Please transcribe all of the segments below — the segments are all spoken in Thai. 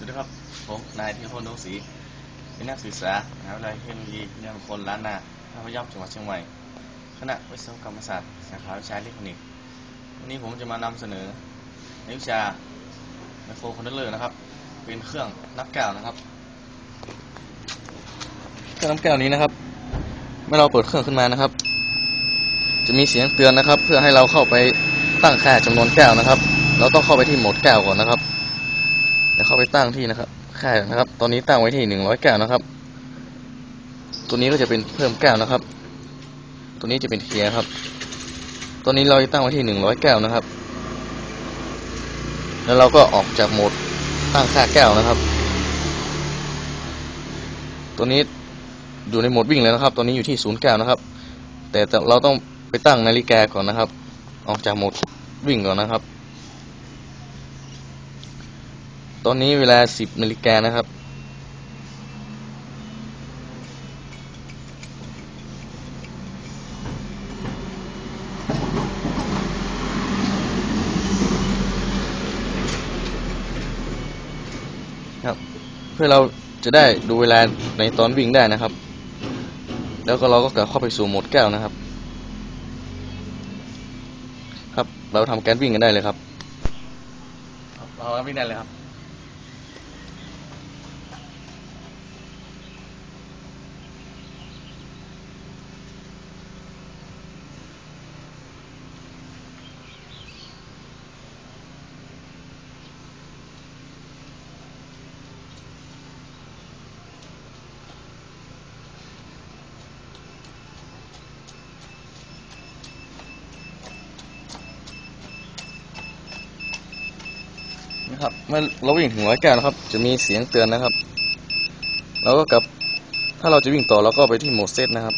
สวัสดีครับ ผมนายธีรพลดวงศรีเป็นนักศึกษามหาวิทยาลัยเทคโนโลยีพระมงคลล้านนาท่าพยัพจังหวัดเชียงใหม่ คณะวิศวกรรมศาสตร์ สาขาวิชาอิเล็กทรอนิกส์ วันนี้ผมจะมานำเสนอในวิชาไมโครคอนโทรลเลอร์นะครับ เป็นเครื่องนับแก้วนะครับ เครื่องนับแก้วนี้นะครับ เมื่อเราเปิดเครื่องขึ้นมานะครับ จะมีเสียงเตือนนะครับ เพื่อให้เราเข้าไปตั้งค่าจำนวนแก้วนะครับ เราต้องเข้าไปที่โหมดแก้วก่อนนะครับ เดี๋ยวเข้าไปตั้งที่นะครับ ค่านะครับ ตอนนี้ตั้งไว้ที่หนึ่งร้อยแก้วนะครับ ตัวนี้ก็จะเป็นเพิ่มแก้วนะครับ ตัวนี้จะเป็นเคลียร์ครับตัวนี้เราจะตั้งไว้ที่หนึ่งร้อยแก้วนะครับ แล้วเราก็ออกจากโหมดตั้งค่าแก้วนะครับ ตัวนี้อยู่ในโหมดวิ่งแล้วนะครับตัวนี้อยู่ที่ศูนย์แก้วนะครับ แต่เราต้องไปตั้งนาฬิกาก่อนนะครับ ออกจากโหมดวิ่งก่อนนะครับ ตอนนี้เวลา 10นาฬิกานะครับ ครับ เพื่อเราจะได้ดูเวลาในตอนวิ่งได้นะครับ แล้วก็เราก็กลับเข้าไปสู่โหมดแก้วนะครับ ครับ เราทำการวิ่งกันได้เลยครับ เราวิ่งได้เลยครับ ครับ เมื่อเราวิ่งถึงร้อยแก้วนะครับ จะมีเสียงเตือนนะครับเราก็กลับถ้าเราจะวิ่งต่อเราก็ไปที่โหมดเซตนะครับ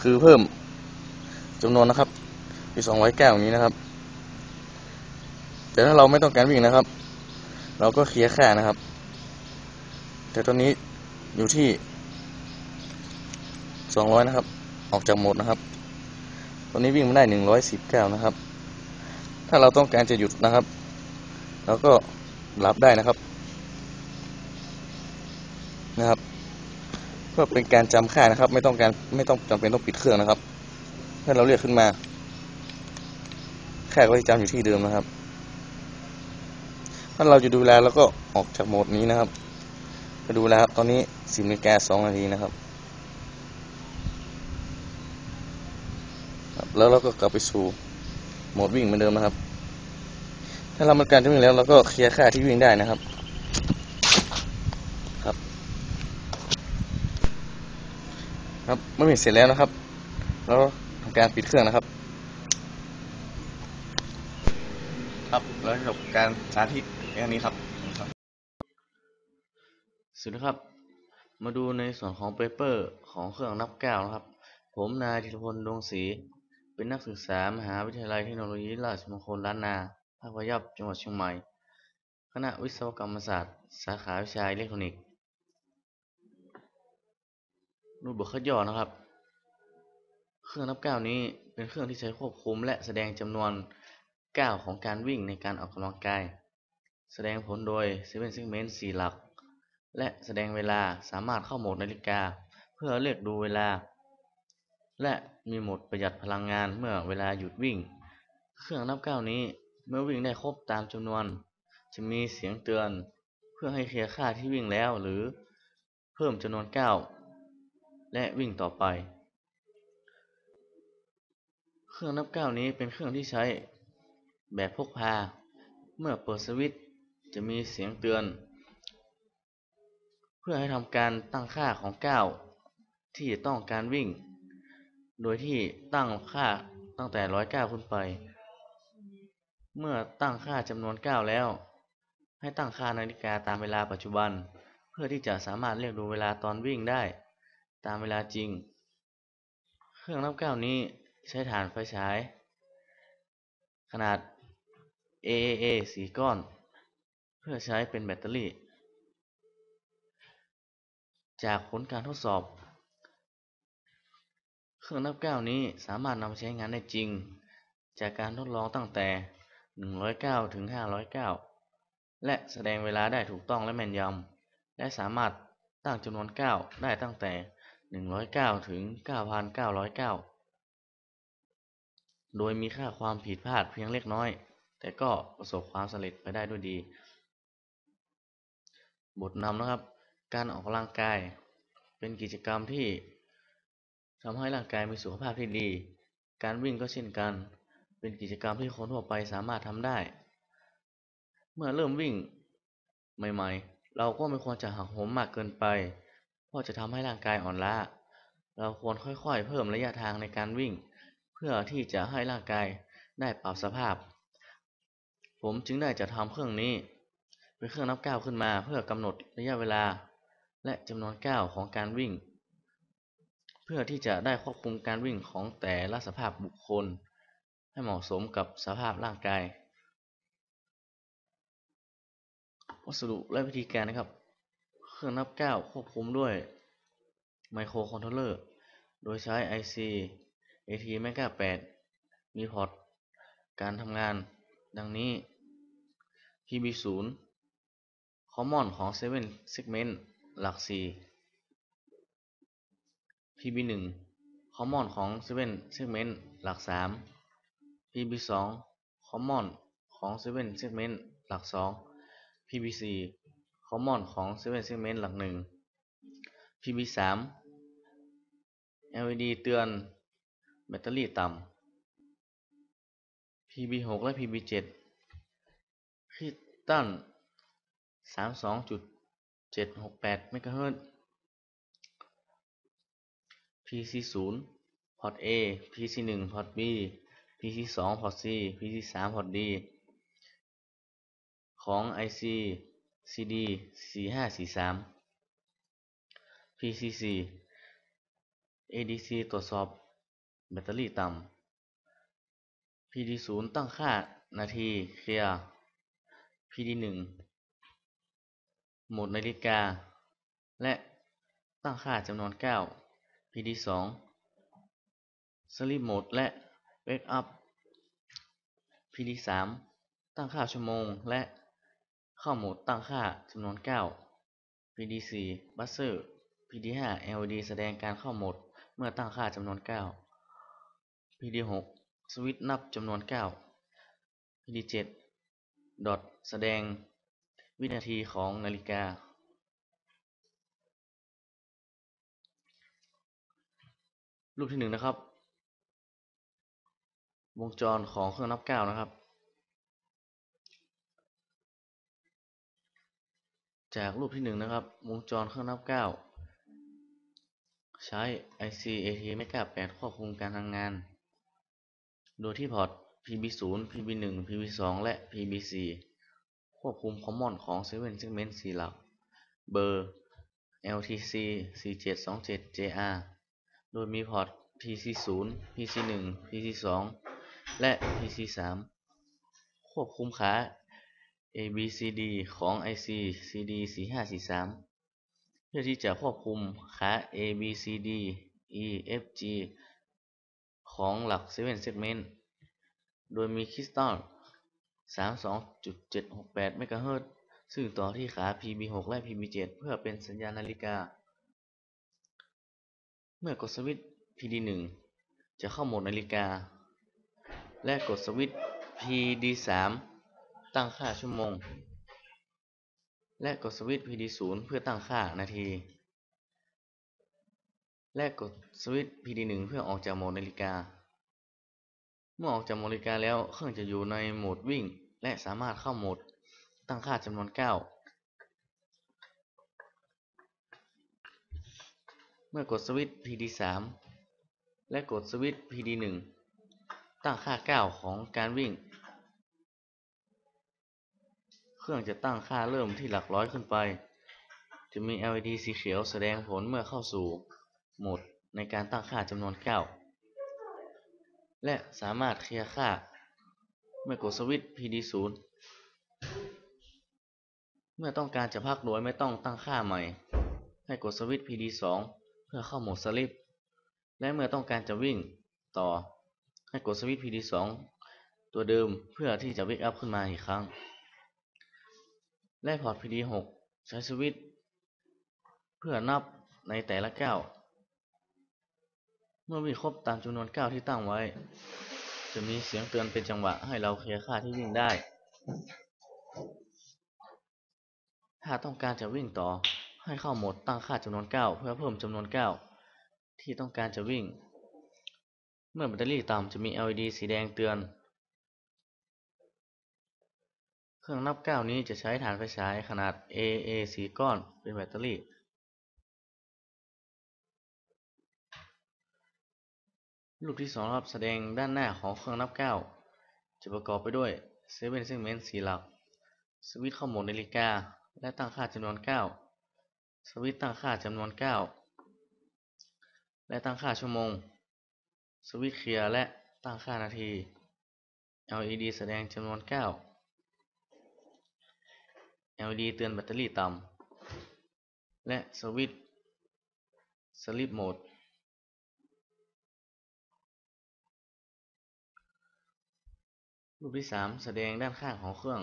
คือเพิ่มจำนวนนะครับที่สองร้อยแก้วอย่างนี้นะครับ แต่ถ้าเราไม่ต้องการวิ่งนะครับ เราก็เคลียร์แค่นะครับ แต่ตอนนี้อยู่ที่สองร้อยนะครับ ออกจากโหมดนะครับ ตอนนี้วิ่งมาได้หนึ่งร้อยสิบแก้วนะครับ ถ้าเราต้องการจะหยุดนะครับเราก็หลับได้นะครับ นะครับ เพื่อเป็นการจำค่านะครับ ไม่ต้องการไม่ต้องจำเป็นต้องปิดเครื่องนะครับ ถ้าเราเรียกขึ้นมา ค่าก็จะจำอยู่ที่เดิมนะครับ ถ้าเราจะดูเวลแล้วก็ออกจากโหมดนี้นะครับไปดูแล้วครับ ตอนนี้สิบนาฬิกาสองนาทีนะครับแล้วเราก็กลับไปสู่ โหมดวิ่งเหมือนเดิมนะครับ ถ้าเรามันการจะวิ่งแล้วเราก็เคลียร์ค่าที่วิ่งได้นะครับ ครับ ครับเมื่อเสร็จแล้วนะครับเราทำการปิดเครื่องนะครับ ครับแล้วจบการสาธิตแค่นี้ครับสวัสดีครับ มาดูในส่วนของเปเปอร์ของเครื่องนับแก้วนะครับ ผมนายธีรพลดวงศรี เป็นนักศึกษามหาวิทยาลัยเทคโนโลยีราชมงคลล้านนา ภาคพยัพจังหวัดเชียงใหม่ คณะวิศวกรรมศาสตร์ สาขาวิชาอิเล็กทรอนิกส์รูปบทคัดย่อนะครับ เครื่องนับก้าวนี้เป็นเครื่องที่ใช้ควบคุมและแสดงจำนวนก้าวของการวิ่งในการออกกำลังกาย แสดงผลโดย7 segment 4หลัก และแสดงเวลาสามารถเข้าโหมดนาฬิกา เพื่อเลือกดูเวลา และ มีโหมดประหยัดพลังงานเมื่อเวลาหยุดวิ่ง เครื่องนับก้าวนี้เมื่อวิ่งได้ครบตามจำนวน จะมีเสียงเตือนเพื่อให้เคลียร์ค่าที่วิ่งแล้วหรือเพิ่มจำนวนก้าวและวิ่งต่อไป เครื่องนับก้าวนี้เป็นเครื่องที่ใช้แบบพกพา เมื่อเปิดสวิตช์จะมีเสียงเตือน เพื่อให้ทำการตั้งค่าของก้าวที่จะต้องการวิ่ง โดยที่ตั้งค่าตั้งแต่ร้อยก้าวขึ้นไป เมื่อตั้งค่าจำนวนก้าวแล้ว ให้ตั้งค่านาฬิกาตามเวลาปัจจุบัน เพื่อที่จะสามารถเรียกดูเวลาตอนวิ่งได้ ตามเวลาจริง เครื่องนับก้าวนี้ใช้ฐานไฟฉาย ขนาด AAA 4ก้อน เพื่อใช้เป็นแบตเตอรี่ จากผลการทดสอบ เครื่องนับก้าวนี้สามารถนำไปใช้งานได้จริง จากการทดลองตั้งแต่ 109 ถึง 509 และแสดงเวลาได้ถูกต้องและแม่นยำ และสามารถตั้งจำนวนก้าวได้ตั้งแต่ 109 ถึง 9,909 โดยมีค่าความผิดพลาดเพียงเล็กน้อย แต่ก็ประสบความสำเร็จไปได้ด้วยดี บทนำนะครับ การออกกำลังกาย เป็นกิจกรรมที่ ทำให้ร่างกายมีสุขภาพที่ดี การวิ่งก็เช่นกัน เป็นกิจกรรมที่คนทั่วไปสามารถทำได้ เมื่อเริ่มวิ่งใหม่ๆ เราก็ไม่ควรจะหักโหมมากเกินไป เพราะจะทำให้ร่างกายอ่อนล้า เราควรค่อยๆ เพิ่มระยะทางในการวิ่ง เพื่อที่จะให้ร่างกายได้ปรับสภาพ ผมจึงได้จะทำเครื่องนี้ เป็นเครื่องนับก้าวขึ้นมาเพื่อกำหนดระยะเวลา และจำนวนก้าวของการวิ่ง เพื่อที่จะได้ควบคุมการวิ่งของแต่ละสภาพบุคคล ให้เหมาะสมกับสภาพร่างกาย วัสดุและวิธีการนะครับ เครื่องนับก้าวควบคุมด้วยไมโครคอนโทรลเลอร์ โดยใช้ IC AT Mega 8 มีพอร์ตการทำงานดังนี้ PB0 Common ของ 7 Segment หลัก 4 PB1 Common ของ7 Segment หลัก 3 PB2 Common ของ7 Segment หลัก 2 PB4 Common ของ7 Segment หลัก 1 PB3 LED เตือนแบตเตอรี่ต่ำ PB6 และ PB7 คริสตัล32.768เมกะเฮิรตซ์ PC0 พอร์ต A PC1 พอร์ต B PC2 พอร์ต C PC3 พอร์ต D ของ IC CD 4543 PC4 ADC ตรวจสอบแบตเตอรี่ต่ำ PD0 ตั้งค่านาทีเคลียร์ PD1 โหมดนาฬิกา และตั้งค่าจำนวนก้ว PD2 Sleep Mode และ Wake Up PD3 ตั้งค่าชั่วโมง และเข้าโหมดตั้งค่าจำนวนก้าว PD4 Buzzer PD5 LED แสดงการเข้าโหมดเมื่อตั้งค่าจำนวนก้าว PD6 สวิตช์นับจำนวนก้าว PD7 ดอทแสดงวินาทีของนาฬิกา รูปที่หนึ่งนะครับ วงจรของเครื่องนับก้าวนะครับ จากรูปที่หนึ่งนะครับ วงจรเครื่องนับก้าวใช้ IC AT Mega 8ควบคุมการทำงาน โดยที่พอร์ต PB0 PB1 PB2 และ PB4 ควบคุมคอมมอนของ7 Segment 4หลัก เบอร์ LTC 4727JR โดยมีพอร์ต PC0 PC1 PC2 และ PC3 ควบคุมขา ABCD ของ IC CD 4543 เพื่อที่จะควบคุมขา ABCD EFG ของหลัก 7 Segment โดยมีคริสตัล32.768เมกะเฮิรตซ์ซึ่งต่อที่ขา PB6 และ PB7 เพื่อเป็นสัญญาณนาฬิกา เมื่อกดสวิตช์ PD1 จะเข้าโหมดนาฬิกา และกดสวิตช์ PD3 ตั้งค่าชั่วโมง และกดสวิตช์ PD0 เพื่อตั้งค่านาที และกดสวิตช์ PD1 เพื่อออกจากโหมดนาฬิกา เมื่อออกจากโหมดนาฬิกาแล้วเครื่องจะอยู่ในโหมดวิ่ง และสามารถเข้าโหมดตั้งค่าจำนวน 9 เมื่อกดสวิตช์ PD3 และกดสวิตช์ PD1 ตั้งค่าก้าวของการวิ่ง เครื่องจะตั้งค่าเริ่มที่หลักร้อยขึ้นไป จะมี LED สีเขียวแสดงผลเมื่อเข้าสู่โหมดในการตั้งค่าจำนวนก้าวและสามารถเคลียร์ค่า เมื่อกดสวิตช์ PD0 เมื่อต้องการจะพักโดยไม่ต้องตั้งค่าใหม่ ให้กดสวิตช์ PD2 พื่อเข้าโหมดสลิป และเมื่อต้องการจะวิ่งต่อให้กดสวิตช์ PD2 ตัวเดิมเพื่อที่จะเวกอัพขึ้นมาอีกครั้ง และพอร์ต PD6 ใช้สวิตช์เพื่อนับในแต่ละก้าวเมื่อวิ่งครบตามจำนวนก้าวที่ตั้งไว้ จะมีเสียงเตือนเป็นจังหวะให้เราเคลียร์ค่าที่วิ่งได้ ถ้าต้องการจะวิ่งต่อ ให้เข้าโหมดตั้งค่าจำนวนก้าวเพื่อเพิ่มจำนวนก้าวที่ต้องการจะวิ่ง เมื่อแบตเตอรี่ต่ำจะมี LED สีแดงเตือน เครื่องนับก้าวนี้จะใช้ฐานไฟฉายขนาด AA 4ก้อนเป็นแบตเตอรี่ รูปที่สองครับแสดงด้านหน้าของเครื่องนับก้าวจะประกอบไปด้วยเซเว่นเซกเมนต์สีหลัก สวิตช์เข้าโหมดนาฬิกา และตั้งค่าจำนวนก้าว สวิตตั้งค่าจำนวนก้วและตั้งค่าชั่วโมง สวิตเคลียร์และตั้งค่านาที LED แสดงจำนวนก้ว LED เตือนแบตเตอรี่ต่ำ และสวิตสลิปโหมด รูปที่สามแสดงด้านข้างของเครื่อง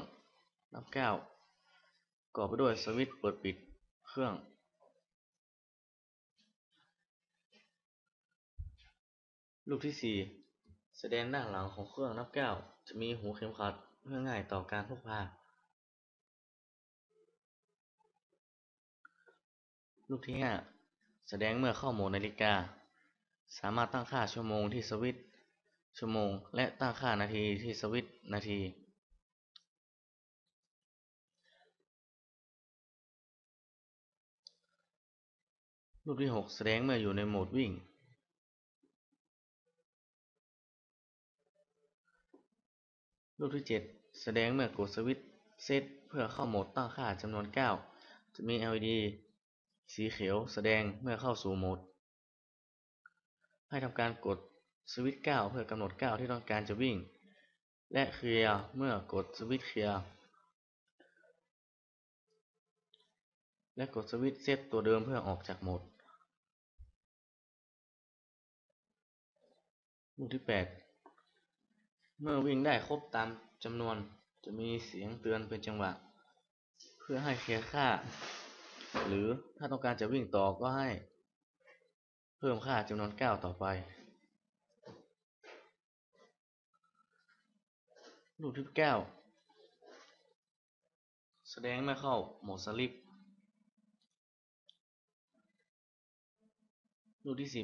นับก้วประกอบไปด้วยสวิตช์เปิดปิดเครื่อง รูปที่สี่แสดงด้านหลังของเครื่องนับก้ว จะมีหูเข็มขัดเพื่อง่ายต่อการพกพา รูปที่ห้าแสดงเมื่อเข้าโหมดนาฬิกา สามารถตั้งค่าชั่วโมงที่สวิตช์ชั่วโมง และตั้งค่านาทีที่สวิตช์นาที รูปที่หกแสดงเมื่ออยู่ในโหมดวิ่ง รูปที่เจ็ดแสดงเมื่อกดสวิตช์เซตเพื่อเข้าโหมดตั้งค่าจำนวนก้าจะมี LED สีเขียวแสดงเมื่อเข้าสู่โหมด ให้ทำการกดสวิตช์ก้าเพื่อกำหนดก้าที่ต้องการจะวิ่ง และเคลียร์เมื่อกดสวิตช์เคลียร์และกดสวิตช์เซตตัวเดิมเพื่อออกจากโหมดรูปที่ 8 เมื่อวิ่งได้ครบตามจำนวนจะมีเสียงเตือนเป็นจังหวะ เพื่อให้เคลียร์ค่า หรือถ้าต้องการจะวิ่งต่อก็ให้ เพิ่มค่าจำนวนก้าวต่อไป รูปที่9แสดงเมื่อเข้าโหมดสลิปรูปที่10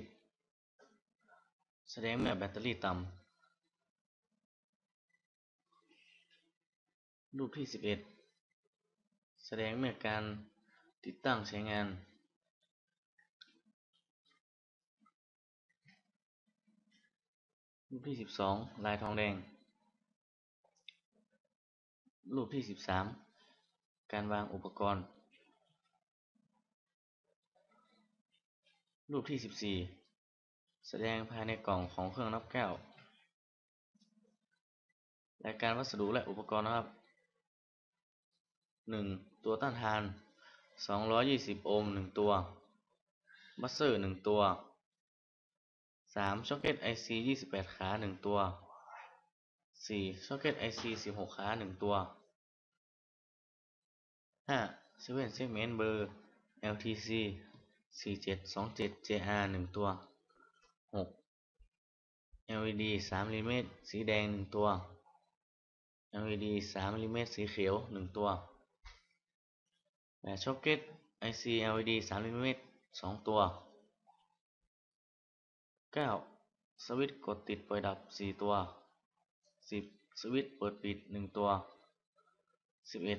แสดงเมื่อแบตเตอรี่ต่ำ รูปที่ 11 แสดงเมื่อการติดตั้งใช้งาน รูปที่ 12 ลายทองแดง รูปที่ 13 การวางอุปกรณ์ รูปที่ 14 แสดงภายในกล่องของเครื่องนับแก้วรายการวัสดุและอุปกรณ์นะครับ 1. ตัวต้านทาน 220 โอห์ม1 ตัวบัสเซอร์1ตัว 3. ช็อกเก็ต IC 28 ขา 1 ตัว 4. ช็อกเก็ต IC 16 ขา 1 ตัว 5. 7 segment เมนต์เบอร์ LTC 4727 JR 1 ตัว 6. LED 3มิลลิเมตรสีแดง 1 ตัว LED 3มิลลิเมตรสีเขียว 1 ตัว ช็อกเก็ต IC LED 3มิลลิเมตร2ตัว 9. สวิตช์กดติดเปล่อยดับ 4 ตัว 10. สวิตช์เปิดปิด 1 ตัว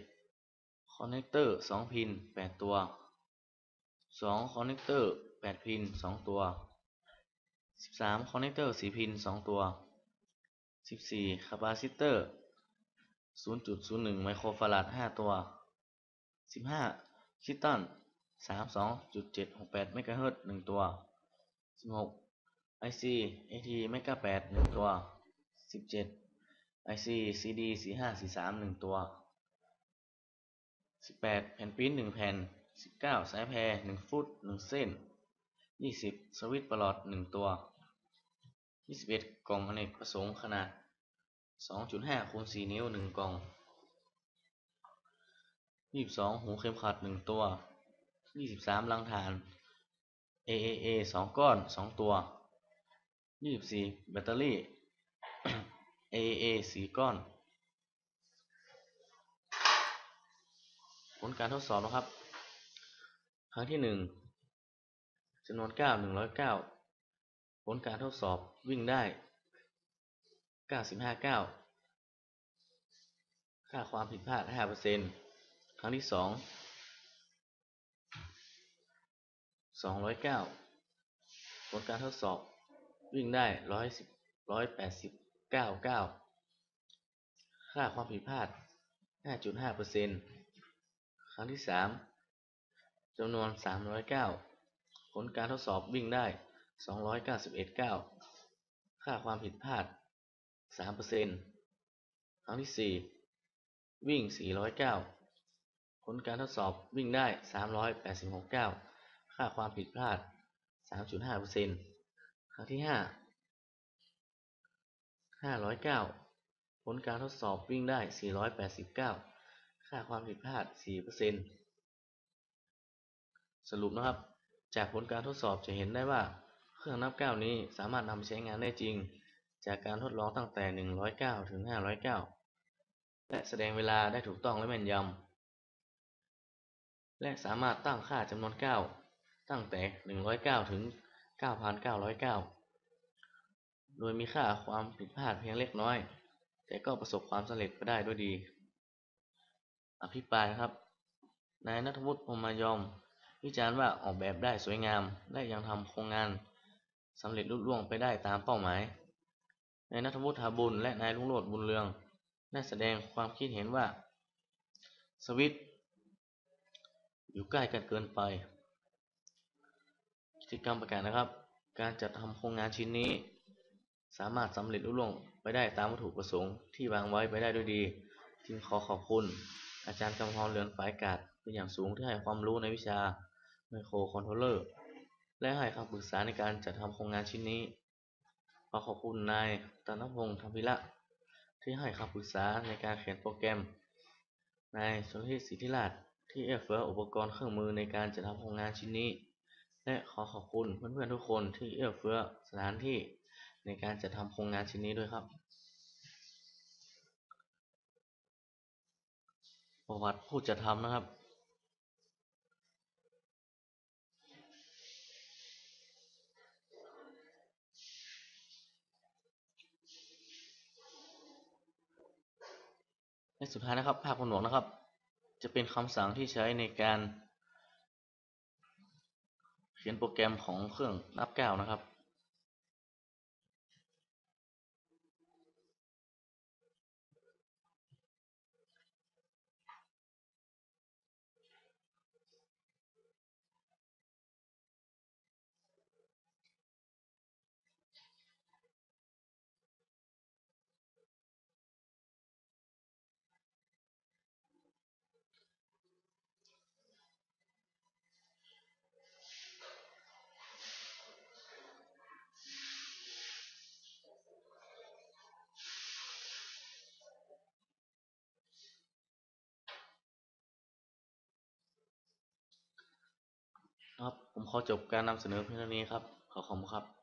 11. คอนเนคเตอร์ 2 พิน 8 ตัว 2. คอนเนคเตอร์ 8 พิน 2 ตัว 13. คอนเนคเตอร์ 4 พิน 2 ตัว 14. คาปาซิเตอร์ 0.01 ไมโครฟาราด 5 ตัว 15. คิตตัน32.768เมกะเฮิรตซ์1ตัว 16. IC AT เมกะ8 1 ตัว 17. IC CD 4543 1 ตัว 18. แผ่นปริ้น1 แผ่น 19. สายแพร 1 ฟุต 1 เส้น 20. สวิตช์ประหลอด 1 ตัว 21. กล่องอเนกประสงค์ขนาด 2.5คูณ4นิ้ว 1 กล่อง ยี่สิบสองหูเข็มขัดหนึ่งตัวยี่สิบสามลังฐาน AAA สองก้อนสองตัวยี่สิบสี่แบตเตอรี่ AAA สี่ก้อน ผลการทดสอบนะครับ ครั้งที่หนึ่งจำนวนเก้าหนึ่งร้อยเก้าผลการทดสอบวิ่งได้เก้าสิบห้าเก้าค่าความผิดพลาดห้าเปอร์เซ็นต์ ครั้งที่สองสองร้อยเก้าผลการทดสอบ วิ่งได้ร้อยสิบร้อยแปดสิบเก้าเก้าค่าความผิดพลาดห้าจุดห้าเปอร์เซ็นครั้งที่สามจำนวนสามร้อยเก้าผลการทดสอบวิ่งได้สองร้อยเก้าสิบเอ็ดเก้าค่าความผิดพลาดสามเปอร์เซ็นครั้งที่สี่วิ่งสี่ร้อยเก้า ผลการทดสอบวิ่งได้สามร้อยแปดสิบหกเก้าค่าความผิดพลาดสามจุดห้าเปอร์เซ็นครั้งที่ห้าห้าร้อยเก้าผลการทดสอบวิ่งได้สี่ร้อยแปดสิบเก้าค่าความผิดพลาดสี่เปอร์เซ็นสรุปนะครับ จากผลการทดสอบจะเห็นได้ว่าเครื่องนับเก้านี้สามารถนำไปใช้งานได้จริง จากการทดลองตั้งแต่ 109 ถึง 509 และแสดงเวลาได้ถูกต้องและแม่นยำ และสามารถตั้งค่าจำนวน 9 ตั้งแต่ 109 ถึง 9,909 โดยมีค่าความผิดพลาดเพียงเล็กน้อย แต่ก็ประสบความสำเร็จไปได้ด้วยดี อภิปรายครับ นายนัทวุฒิพรหมยอม วิจารณ์ว่าออกแบบได้สวยงาม และยังทำโครงงานสำเร็จลุล่วงไปได้ตามเป้าหมาย นายนัทวุฒิหาบุญและนายลุงโรจน์บุญเรืองได้แสดงความคิดเห็นว่า สวิต อยู่ใกล้กันเกินไป กิจกรรมประกาศนะครับ การจัดทำโครงงานชิ้นนี้ สามารถสำเร็จลุล่วงไปได้ตามวัตถุประสงค์ที่วางไว้ไปได้ด้วยดี จึงขอขอบคุณ อาจารย์กำพรเรือนฝ่ายกาศเป็นอย่างสูงที่ให้ความรู้ในวิชาไมโครคอนโทรลเลอร์และให้คำปรึกษาในการจัดทำโครงงานชิ้นนี้ ขอขอบคุณนายตนพงษ์ธรรมพิระที่ให้คำปรึกษาในการเขียนโปรแกรม นายสนธิสิทธิราช ที่เอื้อเฟื้ออุปกรณ์เครื่องมือในการจัดทำโครงงานชิ้นนี้ และขอขอบคุณเพื่อนๆทุกคนที่เอื้อเฟื้อสถานที่ในการจัดทำโครงงานชิ้นนี้ด้วยครับ ประวัติผู้จัดทำนะครับและสุดท้ายนะครับภาคผนวกนะครับ จะเป็นคำสั่งที่ใช้ในการเขียนโปรแกรมของเครื่องนับแก้วนะครับ ครับ ผมขอจบการนำเสนอเพียงเท่านี้ครับ ขอขอบคุณครับ